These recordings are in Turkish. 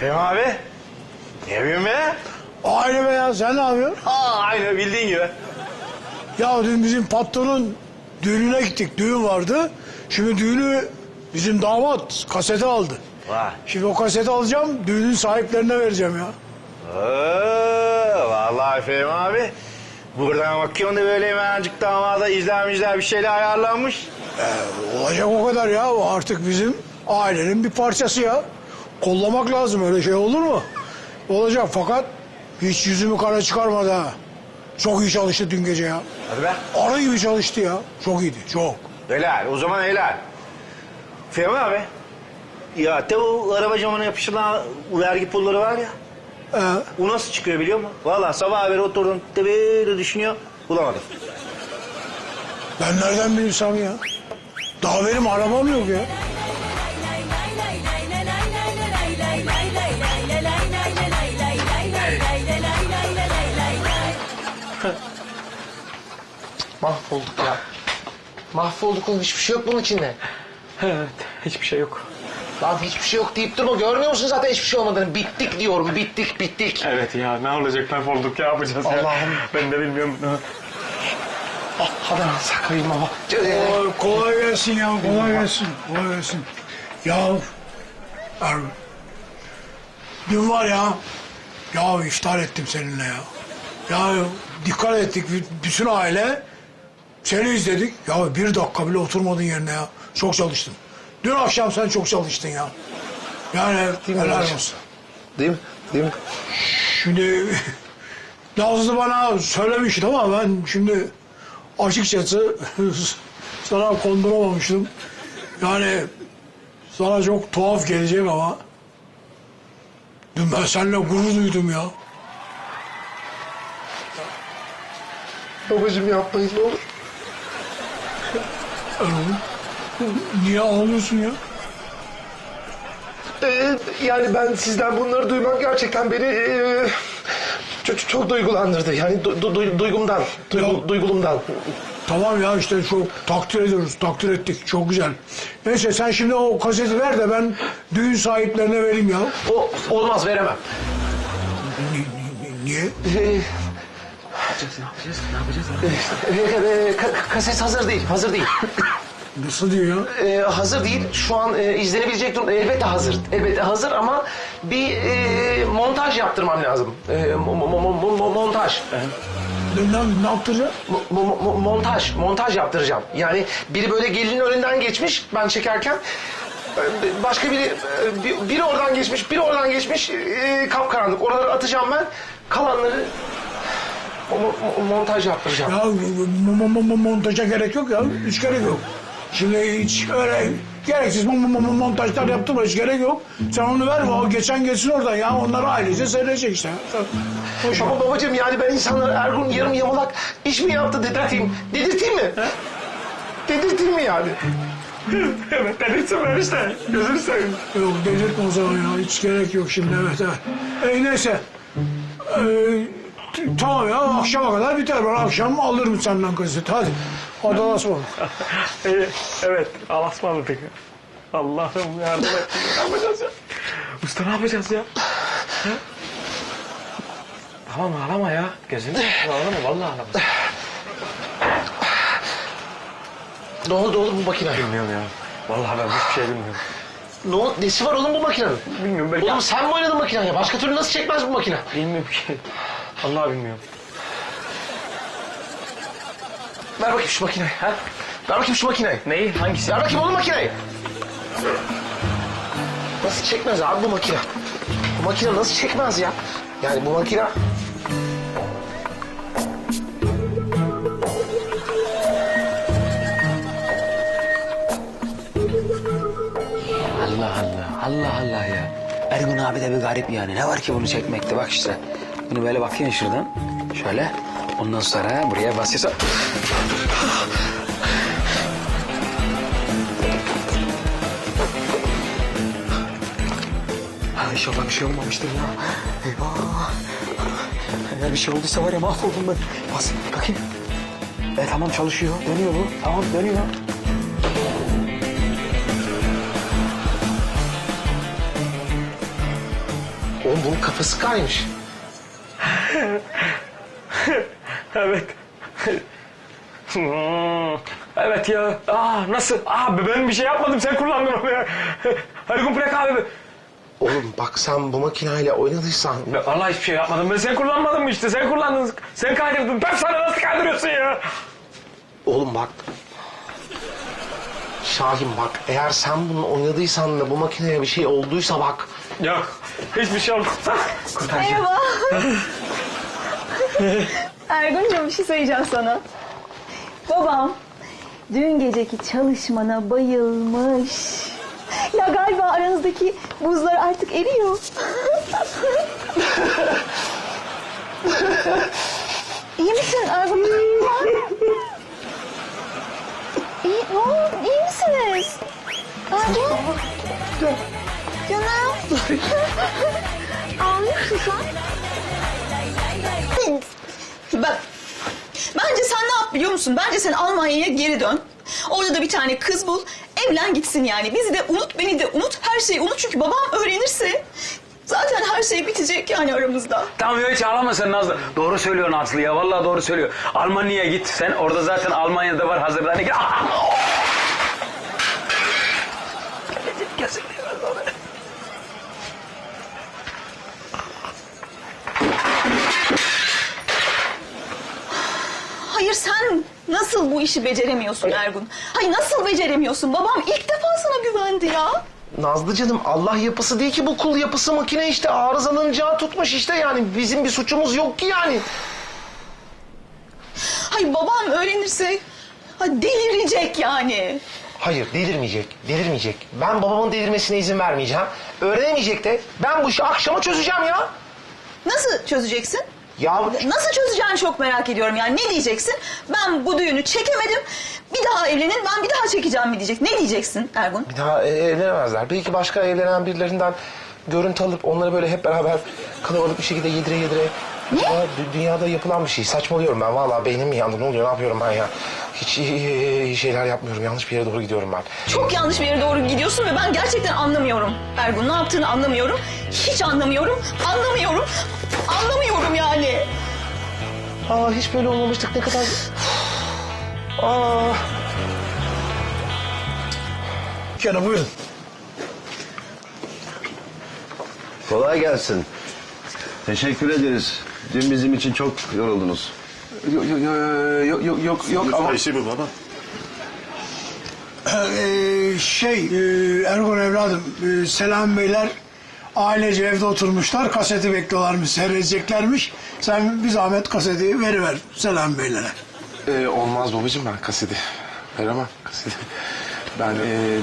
Fehmi abi. Ne yapıyorsun be? Aynı be ya sen ne yapıyorsun? Aa, aynı bildiğin gibi. Ya dün bizim patronun düğününe gittik. Düğün vardı. Şimdi düğünü bizim damat kasete aldı. Vay. Şimdi o kaseti alacağım düğünün sahiplerine vereceğim ya. Oo, vallahi Fehmi abi. Buradan bakıyorum da böyle hemencik damada izler izler bir şeyler ayarlanmış. Ee, olacak o kadar ya. O artık bizim ailenin bir parçası ya. Kollamak lazım öyle şey olur mu? Olacak fakat hiç yüzümü kara çıkarmadı ha. Çok iyi çalıştı dün gece ya. Hadi be. Arı gibi çalıştı ya. Çok iyiydi çok. Helal o zaman helal. Fehmi abi. Ya de o araba camına yapışılan vergi pulları var ya. Ee, O nasıl çıkıyor biliyor musun? Vallahi sabah haberi oturdum de böyle düşünüyor. Bulamadım. ben nereden bilsem ya? Daha benim arabam yok ya. Mahvolduk ya. Mahvolduk oğlum hiçbir şey yok bunun içinde. Evet, hiçbir şey yok. Lan hiçbir şey yok deyip durma görmüyor musun zaten hiçbir şey olmadığını. Bittik diyorum bittik bittik. Evet ya, ne olacak mahvolduk, ne yapacağız ya? Allah'ım. Ben de bilmiyorum. Ah, hadi lan sakayım ama. Ee, Kolay, kolay gelsin ya, kolay gelsin, kolay gelsin. Ya, Ergun, dün var ya, ya iftar ettim seninle ya. Ya dikkat ettik, bütün aile seni izledik. Ya bir dakika bile oturmadın yerine ya. Çok çalıştın. Dün akşam sen çok çalıştın ya. Yani Değil mi helal babacığım? olsun. Değil mi? Değil mi? Şimdi Nazlı bana söylemişti ama ben şimdi açıkçası sana konduramamıştım. Yani sana çok tuhaf gelecek ama dün ben seninle gurur duydum ya. Babacığım yapmayın ne olur. Niye ağlıyorsun ya? Ee, yani ben sizden bunları duymak gerçekten beni ee, çok, çok duygulandırdı. Yani du- du- du- duygumdan, duygu, duygulumdan. Tamam ya işte çok takdir ediyoruz, takdir ettik. Çok güzel. Neyse sen şimdi o kaseti ver de ben düğün sahiplerine vereyim ya. O olmaz veremem. Ni- ni- Niye? Ee, ee, ka- kaset hazır değil, hazır değil. Nasıl diyor ya? Ee, hazır değil. Şu an e, izlenebilecek durum elbette hazır. Elbette hazır ama bir e, montaj yaptırmam lazım. E, mo- mo- mo- mo- mo- montaj. Ne, ne, ne yaptıracaksın? Mo- mo- mo- montaj. Montaj yaptıracağım. Yani biri böyle gelinin önünden geçmiş ben çekerken. e, Başka biri, e, bir- biri oradan geçmiş, biri oradan geçmiş, e, kapkaranlık. Oraları atacağım ben. Kalanları mo- mo- montaj yaptıracağım. Ya mo- mo- mo- montaja gerek yok ya. Hiç gerek yok. Şimdi hiç öyle gereksiz mo- mo- mo- montajlar yaptırma hiç gerek yok. Sen onu ver o geçen geçsin oradan ya. Onları ailece seyredecek işte. Ver. Ama babacığım yani ben insanlara Ergun yarım yamalak iş mi yaptı dedirteyim? Dedirteyim mi? Dedirteyim mi yani? evet, delirsin ben işte. Gözünü seveyim. Yok delirtme o zaman ya. Hiç gerek yok şimdi evet evet. E, neyse. E, t- tamam ya akşama kadar biter. Ben akşam alırım senden kaseti. Hadi. Hadi Allah'a ısmarladık. Ee, evet, Allah'a ısmarladık. Allah'ım yardım et. Ne yapacağız ya? Usta ne yapacağız ya? Ha? Tamam ağlama ya. Gözünü ağlama, vallahi ağlama. Ne oldu oğlum bu makine? Bilmiyorum ya. Vallahi ben hiçbir şey bilmiyorum. Ne oldu? Nesi var oğlum bu makinenin? Bilmiyorum belki. Oğlum sen mi oynadın makineyi? Başka türlü nasıl çekmez bu makine? Bilmiyorum ki. Allah bilmiyorum. Ver bakayım şu makineyi. Ha? Ver bakayım şu makineyi. Neyi? Hangisi? Ver bakayım oğlum makineyi. Nasıl çekmez abi bu makine? Bu makine nasıl çekmez ya? Yani bu makine... Allah Allah, Allah Allah ya. Ergun abi de bir garip yani. Ne var ki bunu çekmekte bak işte. Bunu böyle bakıyorsun şuradan. Şöyle. Ondan sonra buraya basıyorsun. Ha, inşallah bir şey olmamıştır ya. Eyvah. Eğer bir şey olduysa var ya mahvoldum ben. Bas bakayım. E tamam çalışıyor. Dönüyor bu. Tamam dönüyor. Oğlum bunun kafası kaymış. Evet. Hmm, evet ya. Aa nasıl? Aa ben bir şey yapmadım. Sen kullandın onu ya. Ergun Plak abi. Oğlum bak sen bu makineyle oynadıysan... Ben vallahi hiçbir şey yapmadım. Ben sen kullanmadın mı işte? Sen kullandın. Sen kaydırdın. Ben sana nasıl kaydırıyorsun ya? Oğlum bak. Şahin bak eğer sen bunu oynadıysan da bu makineye bir şey olduysa bak. Yok. Hiçbir şey olmaz. Merhaba. Ergun'cum bir şey söyleyeceğim sana. Babam dün geceki çalışmana bayılmış. Ya galiba aranızdaki buzlar artık eriyor. İyi misin Ergun? İyi, ne oldu? İyi misiniz? Ergun? Canım. Ağlıyor musun sen? Musun? Bence sen Almanya'ya geri dön. Orada da bir tane kız bul. Evlen gitsin yani. Bizi de unut, beni de unut. Her şeyi unut çünkü babam öğrenirse... Zaten her şey bitecek yani aramızda. Tamam ya hiç ağlama sen Nazlı. Doğru söylüyorsun Aslı ya. Vallahi doğru söylüyor. Almanya'ya git. Sen orada zaten Almanya'da var. Ah! Gelsin. Hayır sen nasıl bu işi beceremiyorsun Ergun? Hayır nasıl beceremiyorsun? Babam ilk defa sana güvendi ya. Nazlı canım Allah yapısı değil ki bu kul yapısı makine işte arızalanacağı tutmuş işte yani bizim bir suçumuz yok ki yani. Hayır babam öğrenirse ha, delirecek yani. Hayır delirmeyecek, delirmeyecek. Ben babamın delirmesine izin vermeyeceğim. Öğrenemeyecek de ben bu işi akşama çözeceğim ya. Nasıl çözeceksin? Ya Nasıl çözeceğini çok merak ediyorum yani. Ne diyeceksin? Ben bu düğünü çekemedim. Bir daha evlenin ben bir daha çekeceğim mi diyecek. Ne diyeceksin Ergun? bir daha e, evlenemezler. Belki başka evlenen birilerinden görüntü alıp onları böyle hep beraber kalabalık bir şekilde yedire yedire. Ne? Ya, dü- dünyada yapılan bir şey. Saçmalıyorum ben. Vallahi beynim mi yandı? Ne oluyor? Ne yapıyorum ben ya? Hiç iyi, iyi- iyi şeyler yapmıyorum. Yanlış bir yere doğru gidiyorum ben. Çok yanlış bir yere doğru gidiyorsun ve ben gerçekten anlamıyorum. Ergun ne yaptığını anlamıyorum. Hiç anlamıyorum. Anlamıyorum. Anlamıyorum yani. Aa hiç böyle olmamıştık. Ne kadar... Aa. Canım buyurun. Kolay gelsin. Teşekkür ederiz. Dün bizim için çok yoruldunuz. Yok yok yok yok yok yok ama Ee, şey e, Ergun evladım e, Selam Beyler ailece evde oturmuşlar kaseti bekliyorlarmış seyredeceklermiş. Sen bir zahmet kaseti veriver Selam Beylere. Ee, olmaz babacığım ben kaseti veremem kaseti. Ben e,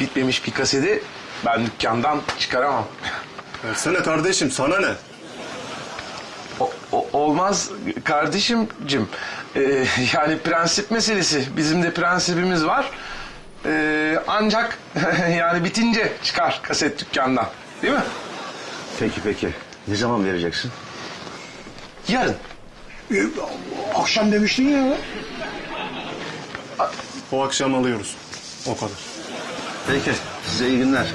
bitmemiş bir kaseti ben dükkandan çıkaramam. Versene kardeşim sana ne? O- o- olmaz kardeşimcim. Ee, yani prensip meselesi. Bizim de prensibimiz var. Ee, ancak yani bitince çıkar kaset dükkandan. Değil mi? Peki peki. Ne zaman vereceksin? Yarın. Ee, akşam demiştin ya. O akşam alıyoruz. O kadar. Peki. Size iyi günler.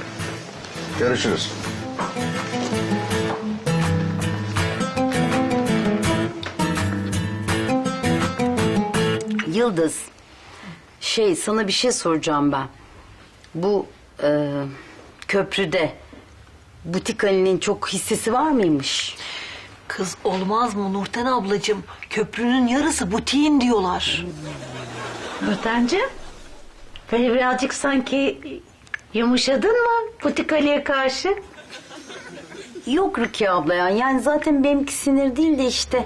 Görüşürüz. Yıldız, şey sana bir şey soracağım ben. Bu e, köprüde butik Ali'nin çok hissesi var mıymış? Kız olmaz mı Nurten ablacığım? Köprünün yarısı butiğin diyorlar. Nurten'cim böyle birazcık sanki yumuşadın mı butik Ali'ye karşı? Yok Rukiye abla ya. Yani zaten benimki sinir değil de işte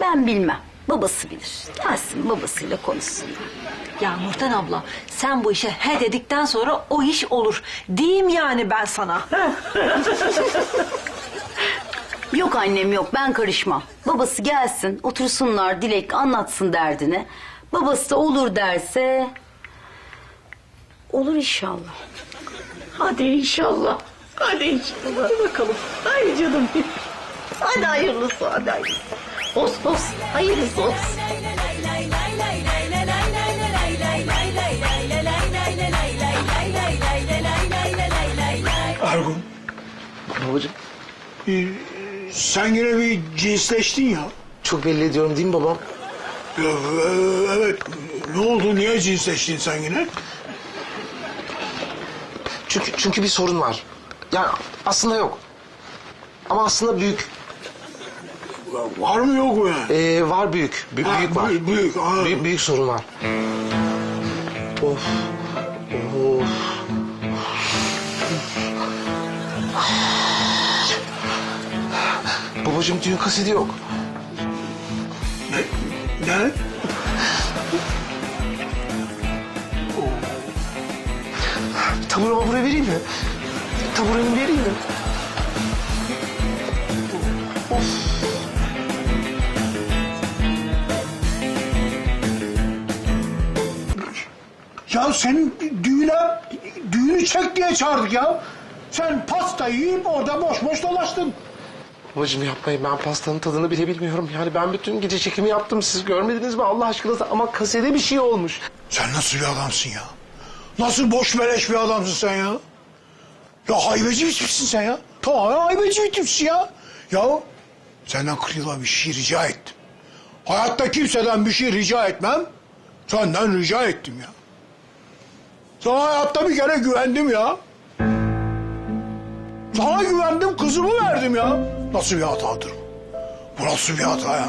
ben bilmem. Babası bilir. Gelsin babasıyla konuşsun. Ya Nurten abla sen bu işe he dedikten sonra o iş olur. Diyeyim yani ben sana. Yok annem yok ben karışmam. Babası gelsin otursunlar Dilek anlatsın derdini. Babası da olur derse olur inşallah. Hadi inşallah. Hadi inşallah. Hadi bakalım. Hadi canım. Hadi hayırlısı hadi hayırlısı. Olsun olsun. Hayırlısı olsun. Babacığım. Ee, sen yine bir cinsleştin ya. Çok belli ediyorum değil mi babam? Ya, e, evet. Ne oldu? Niye cinsleştin sen yine? Çünkü çünkü bir sorun var. Yani aslında yok. Ama aslında büyük. Var mı yok mu yani? Ee, var büyük. Büyük, Ha, büyük var. büyük, büyük. Büyük, büyük sorun var. Of. Of. Babacığım düğün kaseti yok. Ne? Taburama buraya vereyim mi? Taburemi vereyim mi? Ya senin düğüne, düğünü çek diye çağırdık ya. Sen pasta yiyip orada boş boş dolaştın. Babacığım yapmayın ben pastanın tadını bile bilmiyorum. Yani ben bütün gece çekimi yaptım siz görmediniz mi Allah aşkına ama kasede bir şey olmuş. Sen nasıl bir adamsın ya? Nasıl boş beleş bir adamsın sen ya? Ya haybeci bitmişsin sen ya. Tamamen haybeci bitmişsin ya. Ya senden 40 yıla bir şey rica ettim. Hayatta kimseden bir şey rica etmem. Senden rica ettim ya. Sana hayatta bir kere güvendim ya. Sana güvendim kızımı verdim ya. Nasıl bir hatadır bu? Nasıl bir hata ya?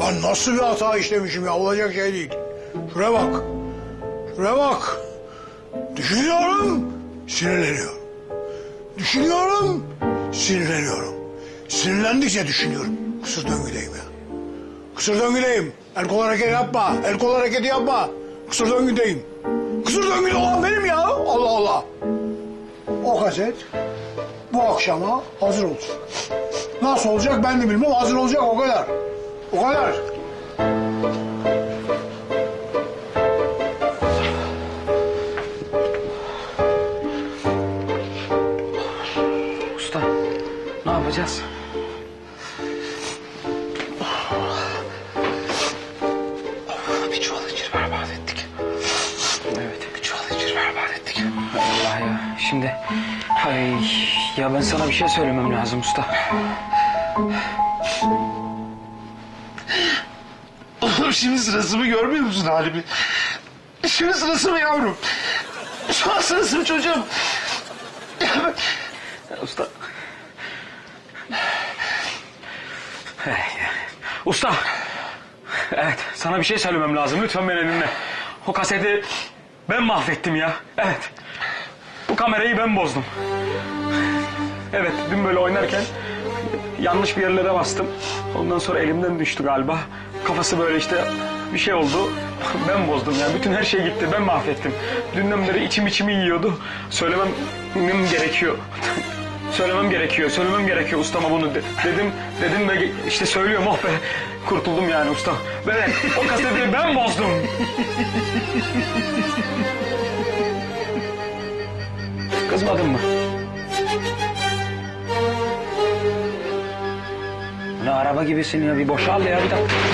Ben nasıl bir hata işlemişim ya olacak şey değil. Şuraya bak. Şuraya bak. Düşünüyorum, sinirleniyorum. Düşünüyorum, sinirleniyorum. Sinirlendikçe düşünüyorum. Kısır döngüdeyim ya. Kısır döngüdeyim. El kol hareketi yapma. El kol hareketi yapma. Kısır döngüdeyim. Kısır döngüde olan benim ya. Allah Allah. O kaset bu akşama hazır olsun. Nasıl olacak ben de bilmem. Hazır olacak o kadar. O kadar. Ben sana bir şey söylemem lazım usta. Oğlum şimdi sırası mı görmüyor musun halimi? Şimdi sırası mı yavrum? Şu an sırası mı çocuğum? Usta. Usta. Evet sana bir şey söylemem lazım lütfen beni dinle. O kaseti ben mahvettim ya. Evet. Bu kamerayı ben bozdum. Evet dün böyle oynarken yanlış bir yerlere bastım. Ondan sonra elimden düştü galiba. Kafası böyle işte bir şey oldu. Ben bozdum yani. Bütün her şey gitti. Ben mahvettim. Dünden beri içim içimi yiyordu. Söylemem gerekiyor. Söylemem gerekiyor. Söylemem gerekiyor ustama bunu de- dedim. Dedim ve işte söylüyorum oh be. Kurtuldum yani usta. Ben o kaseti ben bozdum. Kızmadın mı? Araba gibisin ya bir boşal ya bir dakika.